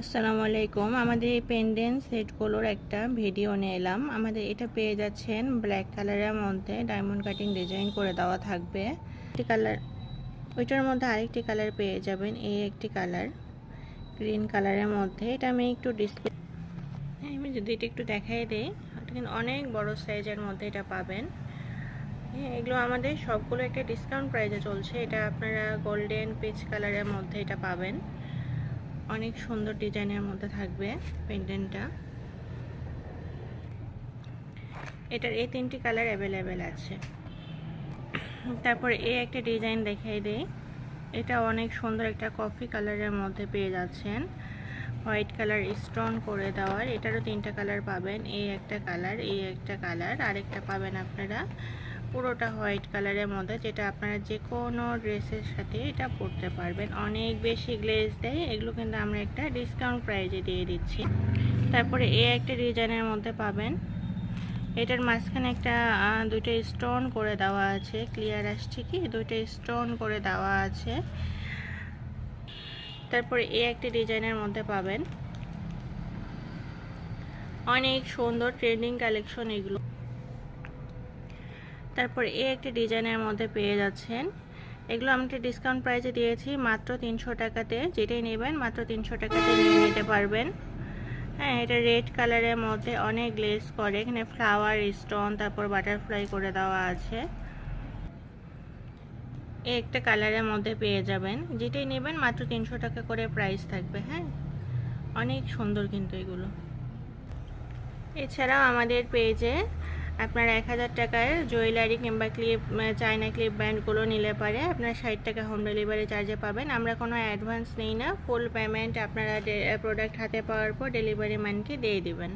আসসালামু আলাইকুম। আমাদের এই পেন্ডেন্ট সেটগুলোর একটা ভিডিও নিয়ে এলাম। আমাদের এটা পেয়ে যাচ্ছেন ব্ল্যাক কালারের মধ্যে ডায়মন্ড কাটিং ডিজাইন করে দেওয়া থাকবে। একটি কালার ওইটার মধ্যে আরেকটি কালার পেয়ে যাবেন, এই একটি কালার গ্রিন কালারের মধ্যে। এটা আমি একটু ডিসপ্লে আমি যদি এটা একটু দেখাই দিই কিন্তু অনেক বড় সাইজের মধ্যে এটা পাবেন। হ্যাঁ এগুলো আমাদের সবগুলো একটা ডিসকাউন্ট প্রাইসে চলছে। এটা আপনারা গোল্ডেন পিচ কালারের মধ্যে এটা পাবেন। অনেক সুন্দর ডিজাইনের মধ্যে থাকবে পেন্ডেন্টটা এটার এই তিনটি কালার অ্যাভেলেবেল আছে। তারপর এই একটা ডিজাইন দেখাই দেই। এটা অনেক সুন্দর একটা কফি কালারের মধ্যে পেয়ে যাচ্ছেন। হোয়াইট কালার স্টোন করে দেওয়ার। এটারও তিনটা কালার পাবেন। এই একটা কালার, এই একটা কালার। আরেকটা পাবেন আপনারা পুরোটা হোয়াইট কালারের মধ্যে যেটা আপনারা যে কোনো ড্রেসের সাথে এটা পরতে পারবেন। অনেক বেশি গ্লেজ দেয়, এগুলো কিন্তু আমরা একটা ডিসকাউন্ট প্রাইজে দিয়ে দিচ্ছি। তারপরে এ একটা ডিজাইনের মধ্যে পাবেন। এটার মাঝখানে একটা দুইটা স্টোন করে দেওয়া আছে। ক্লিয়ার আসছে কি? দুইটা স্টোন করে দেওয়া আছে। তারপরে এ একটা ডিজাইনের মধ্যে পাবেন। অনেক সুন্দর ট্রেন্ডিং কালেকশন এগুলো। তারপর এ একটি ডিজাইনের মধ্যে পেয়ে যাচ্ছেন। এগুলো আমি একটা ডিসকাউন্ট প্রাইসে দিয়েছি, মাত্র তিনশো টাকাতে। যেটাই নেবেন, মাত্র তিনশো টাকাতে নিয়ে নিতে পারবেন। হ্যাঁ এটা রেড কালারের মধ্যে অনেক গ্লেস করে। এখানে ফ্লাওয়ার স্টোন তারপর বাটারফ্লাই করে দেওয়া আছে। এই একটা কালারের মধ্যে পেয়ে যাবেন। যেটাই নেবেন, মাত্র তিনশো টাকা করে প্রাইস থাকবে। হ্যাঁ অনেক সুন্দর কিন্তু এগুলো। এছাড়াও আমাদের পেজে আপনার এক হাজার টাকায় জুয়েলারি কিংবা ক্লিপ চায়না ক্লিপ ব্যান্ডগুলো নিলে পারে। আপনার ষাট টাকা হোম ডেলিভারি চার্জে পাবেন। আমরা কোনো অ্যাডভান্স নিই না। ফুল পেমেন্ট আপনারা প্রোডাক্ট হাতে পাওয়ার পর ডেলিভারি ম্যানকে দিয়ে দেবেন।